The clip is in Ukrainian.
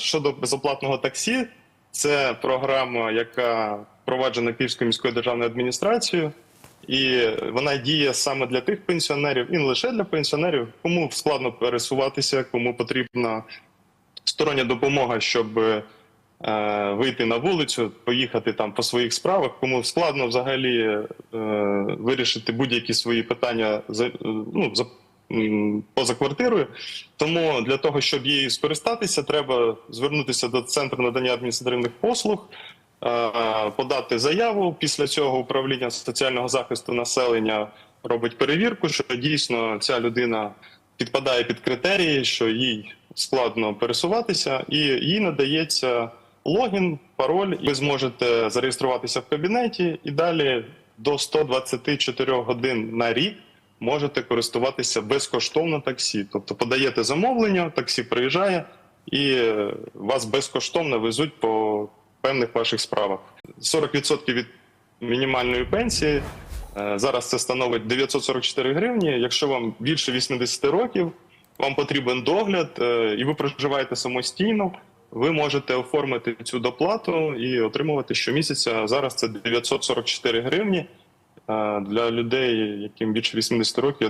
щодо безоплатного таксі, це програма, яка впроваджена Київською міською державною адміністрацією, і вона діє саме для тих пенсіонерів, і не лише для пенсіонерів, кому складно пересуватися, кому потрібна стороння допомога, щоб е, вийти на вулицю, поїхати там по своїх справах, кому складно взагалі е, вирішити будь-які свої питання за, е, ну, за, поза квартирою. Тому для того, щоб її скористатися, треба звернутися до центру надання адміністративних послуг, е, подати заяву. Після цього управління соціального захисту населення робить перевірку, що дійсно ця людина підпадає під критерії, що їй складно пересуватися, і їй надається логін, пароль, і ви зможете зареєструватися в кабінеті і далі до 124 годин на рік можете користуватися безкоштовно таксі. Тобто подаєте замовлення, таксі приїжджає і е, вас безкоштовно везуть по певних ваших справах. 40% від мінімальної пенсії. Е, Зараз це становить 944 гривні. Якщо вам більше 80 років, вам потрібен догляд, е, і ви проживаєте самостійно, ви можете оформити цю доплату і отримувати щомісяця. Зараз це 944 гривні. Е, Для людей, яким більше 80 років,